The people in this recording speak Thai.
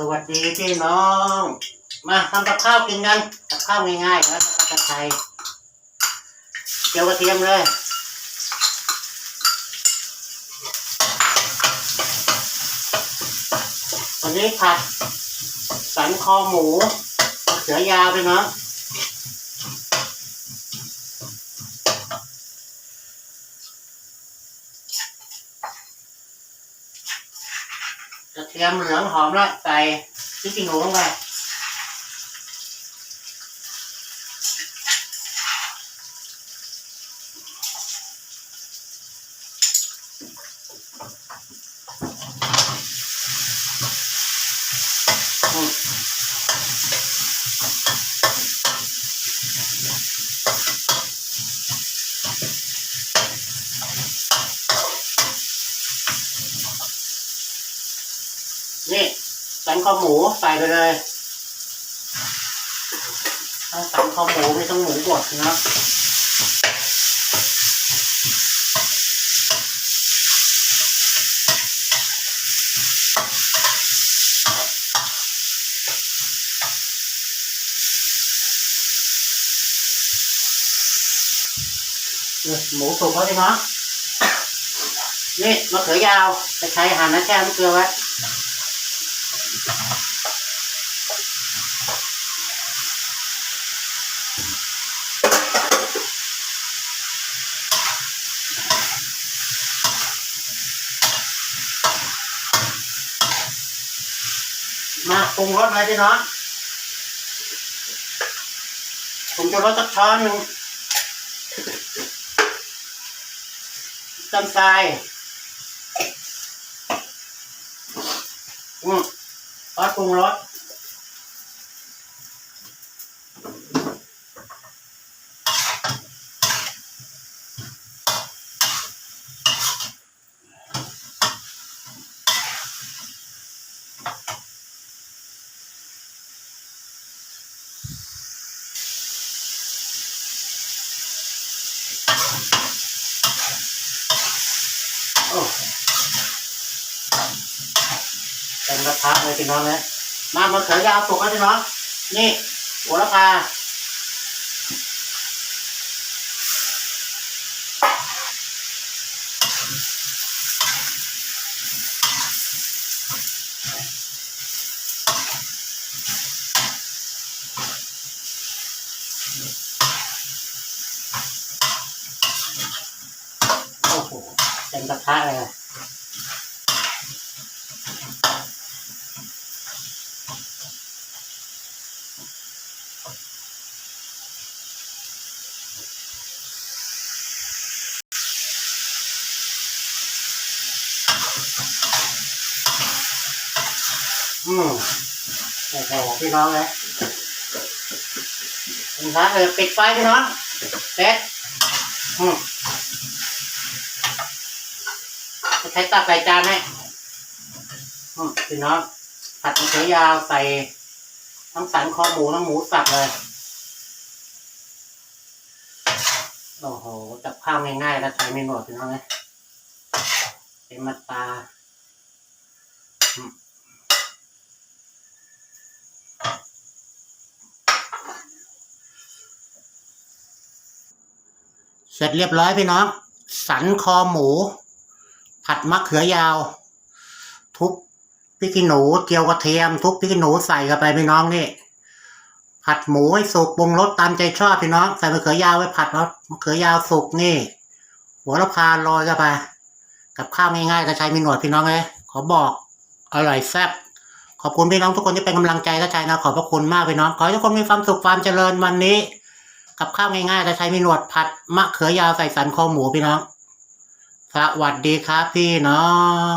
สวัสดีพี่น้อง มาทำกับข้าวกินกันกับข้าวง่ายๆนะกระไทยเจียวกระเทียมเลยวันนี้ผัดสันคอหมูมะเขือยาวไปเนาะ ระเทียมเหลืองหอมแล้วใส่พริกขี้หนูลงไป นี่สันคอหมูใส่ไปเลยทั้งสันคอหมูไม่ต้องหมูบดนะหมูสุกแล้วใช่ไหมนี่มะเขือยาวไปใช้หั่นนะแช่น้ำเกลือไว้ มาปรุงรสเลยพี่น้องผมจะรสสักช้อนหนึ่งจำทรายอืม ซอสปรุงรสโอ้ เต็มกเลยพี่น้องนะมามะเขือยาวสุกแล้วพี่น้องนี่หัวละพาโอ้โหเต็มกระทะเลย อืมโอ้โหพี่น้องเลยพี่น้องเลยปิดไฟพี่น้องเสร็จอืมจะใช้ตักใส่จานให้อืมพี่น้องผัดมะเขือยาวใส่ทั้งสันคอหมูทั้งหมูสับเลยโอ้โหจับข้าวง่ายๆแล้วใช้ไม่หมดพี่น้องเลยเป็นมาตรา เสร็จเรียบร้อยพี่น้อง สันคอหมู ผัดมะเขือยาว ทุบพริกขี้หนูเจียวกระเทียม ทุบพริกขี้หนูใส่เข้าไปพี่น้องนี่ ผัดหมูให้สุกปรุงรสตามใจชอบพี่น้อง ใส่มะเขือยาวไว้ผัดแล้วมะเขือยาวสุกนี่ หัวละพาลอยเข้าไป กับข้าวง่ายๆกระชายมีหนวดพี่น้องเลยขอบอกอร่อยแซ่บขอบคุณพี่น้องทุกคนที่เป็นกำลังใจกระชายนะขอบพระคุณมากพี่น้องขอให้ทุกคนมีความสุขความเจริญวันนี้ กับข้าวง่ายๆจะใช้มีหนวดผัดมะเขือยาวใส่สันคอหมูพี่น้อง สวัสดีครับพี่น้อง